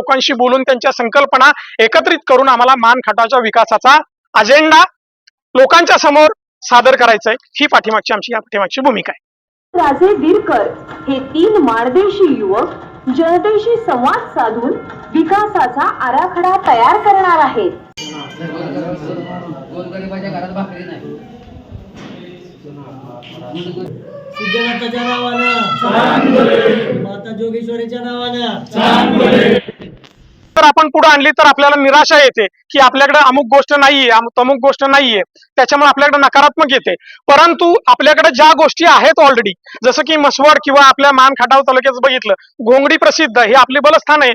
लोकांशी बोलून त्यांच्या संकल्पना एकत्रित करून आम्हाला मान खटावच्या विकासाचा अजेंडा लोकांच्या समोर सादर करायचा आहे ही पाठीमागची आमची या पाठीमागची भूमिका आहे. राजे विरकर हे तीन माणदेशी युवक जनतेशी संवाद साधून विकासाचा आराखडा तयार करणार आहेत. गोरगरिबाच्या घरात भाकरी नाही सिद्धनाथाच्या नावानं. माता जोगेश्वरीच्या नावानं. तर आपण पुढे आणली तर आपल्याला निराशा येते की आपल्याकडे अमुक गोष्ट नाहीये अमुक गोष्ट नाहीये. त्याच्यामुळे आपल्याकडे नकारात्मक येते. परंतु आपल्याकडे ज्या गोष्टी आहेत ऑलरेडी जसं की मसवड किंवा आपल्या मान खटाव तालुक्याचं बघितलं घोंगडी प्रसिद्ध हे आपले बलस्थान आहे.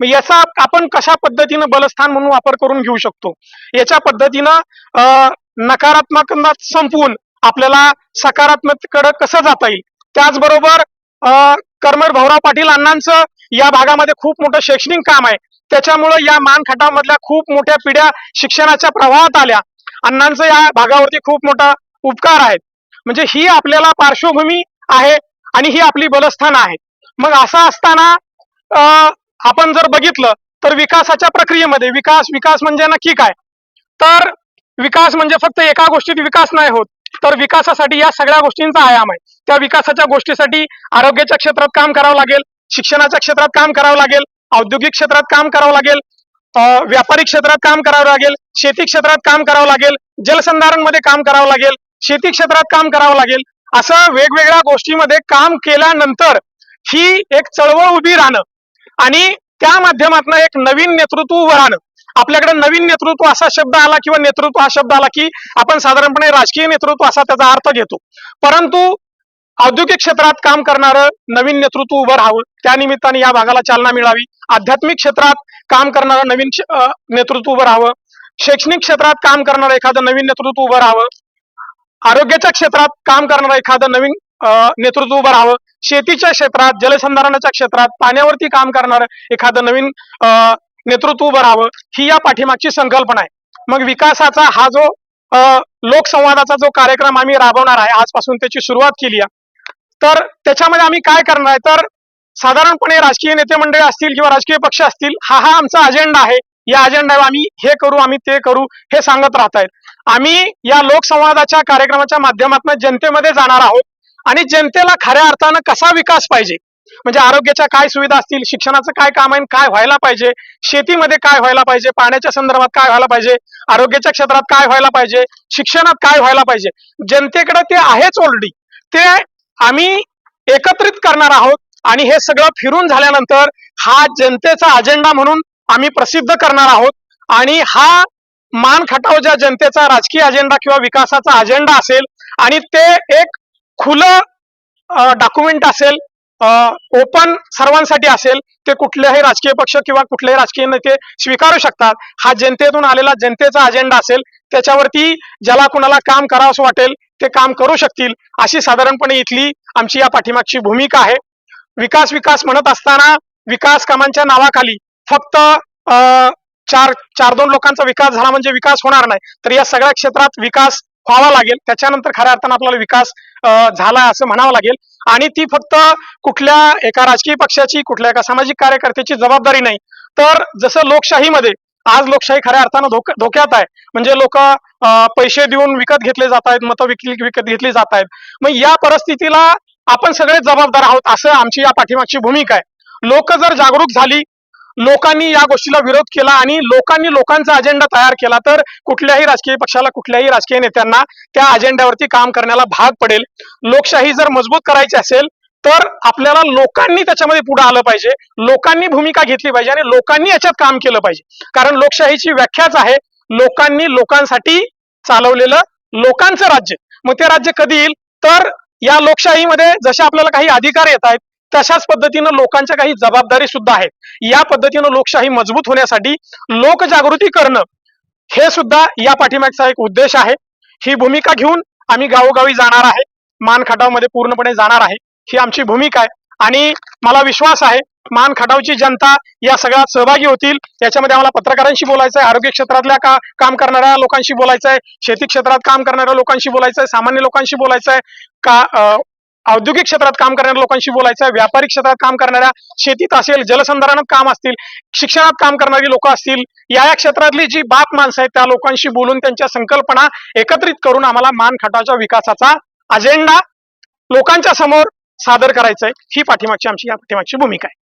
मग याचा आपण कशा पद्धतीनं बलस्थान म्हणून वापर करून घेऊ शकतो? याच्या पद्धतीनं अं, नकारात्मक संपवून आपल्याला सकारात्मककडे कसं जाता येईल? त्याचबरोबर अं, कर्मर भाऊराव पाटील अण्णांचं या भागामध्ये खूप मोठं शैक्षणिक काम आहे. त्याच्यामुळं या मानखटामधल्या खूप मोठ्या पिढ्या शिक्षणाच्या प्रवाहात आल्या. अण्णांचं या भागावरती खूप मोठा उपकार आहेत म्हणजे ही आपल्याला पार्श्वभूमी आहे आणि ही आपली बलस्थान आहे. मग असं असताना अं, आपण जर बघितलं तर विकासाच्या प्रक्रियेमध्ये विकास विकास म्हणजे नक्की काय? तर विकास म्हणजे फक्त एका गोष्टीत विकास नाही होत तर विकासासाठी या सगळ्या गोष्टींचा आयाम आहे. त्या विकासाच्या गोष्टीसाठी आरोग्याच्या क्षेत्रात काम करावं लागेल शिक्षणाच्या क्षेत्रात काम करावं लागेल औद्योगिक क्षेत्रात काम करावं लागेल. अं, व्यापारी क्षेत्रात काम करावं लागेल. शेती क्षेत्रात काम करावं लागेल. जलसंधारणमध्ये काम करावं लागेल. शेती क्षेत्रात काम करावं लागेल. असं वेगवेगळ्या गोष्टीमध्ये काम केल्यानंतर ही एक चळवळ उभी राहणं आणि त्या माध्यमातून एक नवीन नेतृत्व उभं राहणं. आपल्याकडे नवीन नेतृत्व असा शब्द आला किंवा नेतृत्व हा शब्द आला की आपण साधारणपणे राजकीय नेतृत्व असा त्याचा अर्थ घेतो. परंतु औद्योगिक क्षेत्रात काम करणारं नवीन नेतृत्व उभं राहावं. त्या निमित्ताने या भागाला चालना मिळावी. आध्यात्मिक क्षेत्रात काम करणारं नवीन नेतृत्व उभं राहावं. शैक्षणिक क्षेत्रात काम करणारं एखादं नवीन नेतृत्व उभं राहावं. आरोग्याच्या क्षेत्रात काम करणारं एखादं नवीन अं, नेतृत्व उभं राहावं. शेतीच्या क्षेत्रात जलसंधारणाच्या क्षेत्रात पाण्यावरती काम करणारं एखादं नवीन अं, नेतृत्व उभं राहावं ही या पाठीमागची संकल्पना आहे. मग विकासाचा हा जो लोकसंवादाचा जो कार्यक्रम आम्ही राबवणार आहे आजपासून त्याची सुरुवात केली आहे तर त्याच्यामध्ये आम्ही काय करणार आहे? तर साधारणपणे राजकीय नेते मंडळी असतील किंवा राजकीय पक्ष असतील हा हा आमचा अजेंडा आहे. या अजेंड्यावर आम्ही हे करू आम्ही ते करू हे सांगत राहत आहेत. आम्ही या लोकसंवादाच्या कार्यक्रमाच्या माध्यमातून जनतेमध्ये जाणार आहोत. आणि जनतेला खऱ्या अर्थानं कसा विकास पाहिजे? म्हणजे आरोग्याच्या काय सुविधा असतील? शिक्षणाचं काय काम आहे? आणि काय व्हायला पाहिजे? शेतीमध्ये काय व्हायला पाहिजे? पाण्याच्या संदर्भात काय व्हायला पाहिजे? आरोग्याच्या क्षेत्रात काय व्हायला पाहिजे? शिक्षणात काय व्हायला पाहिजे? जनतेकडे ते आहेच ऑलरेडी ते आम्ही एकत्रित करणार आहोत आणि हे सगळं फिरून झाल्यानंतर हा जनतेचा अजेंडा म्हणून आम्ही प्रसिद्ध करणार आहोत. आणि हा मान खटाव ज्या जनतेचा राजकीय अजेंडा किंवा विकासाचा अजेंडा असेल आणि ते एक खुलं डॉक्युमेंट असेल ओपन सर्वांसाठी असेल ते कुठल्याही राजकीय पक्ष किंवा कुठलेही राजकीय नेते स्वीकारू शकतात. हा जनतेतून आलेला जनतेचा अजेंडा असेल त्याच्यावरती ज्याला कुणाला काम करावंसं वाटेल ते काम करू शकतील. अशी साधारणपणे इथली आमची या पाठीमागची भूमिका आहे. विकास विकास म्हणत असताना विकास कामांच्या नावाखाली फक्त अं, चार चार दोन लोकांचा विकास झाला म्हणजे विकास होणार नाही. तर या सगळ्या क्षेत्रात विकास व्हावा लागेल. त्याच्यानंतर खऱ्या अर्थानं आपल्याला विकास झाला असं म्हणावं लागेल. आणि ती फक्त कुठल्या एका राजकीय पक्षाची कुठल्या एका सामाजिक कार्यकर्त्याची जबाबदारी नाही. तर जसं लोकशाहीमध्ये आज लोकशाही खऱ्या अर्थानं धोक धोक्यात आहे. म्हणजे लोक पैसे देऊन विकत घेतले जात आहेत मतं विकली विकत घेतली जात आहेत. मग या परिस्थितीला आपण सगळे जबाबदार आहोत असं आमची या पाठीमागची भूमिका आहे. लोक जर जागरूक झाली लोकांनी या गोष्टीला विरोध केला आणि लोकांनी लोकांचा अजेंडा तयार केला तर कुठल्याही राजकीय पक्षाला कुठल्याही राजकीय नेत्यांना त्या अजेंड्यावरती काम करण्याला भाग पडेल. लोकशाही जर मजबूत करायची असेल तर आपल्याला लोकांनी त्याच्यामध्ये पुढे आलं पाहिजे लोकांनी भूमिका घेतली पाहिजे आणि लोकांनी याच्यात काम केलं पाहिजे. कारण लोकशाहीची व्याख्याच आहे लोकांनी लोकांसाठी चालवलेलं लोकांचं राज्य. मग ते राज्य कधी येईल? तर या लोकशाहीमध्ये जसे आपल्याला काही अधिकार येत आहेत तशाच पद्धतीनं लोकांच्या काही जबाबदारी सुद्धा आहेत. या पद्धतीनं लोकशाही मजबूत होण्यासाठी लोकजागृती करणं हे सुद्धा या पाठीमागचा एक उद्देश आहे. ही भूमिका घेऊन आम्ही गावोगावी जाणार आहे. मानखटावमध्ये पूर्णपणे जाणार आहे. ही आमची भूमिका आहे. आणि मला विश्वास आहे मान खटावची जनता या सगळ्यात सहभागी होतील. याच्यामध्ये आम्हाला पत्रकारांशी बोलायचं आहे आरोग्य क्षेत्रातल्या का काम करणाऱ्या लोकांशी बोलायचं आहे शेती क्षेत्रात काम करणाऱ्या लोकांशी बोलायचं आहे सामान्य लोकांशी बोलायचं आहे का अं, औद्योगिक क्षेत्रात काम करणाऱ्या लोकांशी बोलायचं व्यापारी क्षेत्रात काम करणाऱ्या शेतीत असेल जलसंधारणात काम असतील शिक्षणात काम करणारी लोक असतील या या क्षेत्रातली जी बाप माणसं आहेत त्या लोकांशी बोलून त्यांच्या संकल्पना एकत्रित करून आम्हाला मानखटाच्या विकासाचा अजेंडा लोकांच्या समोर सादर करायचा आहे ही पाठीमागची आमची या पाठीमागची भूमिका आहे.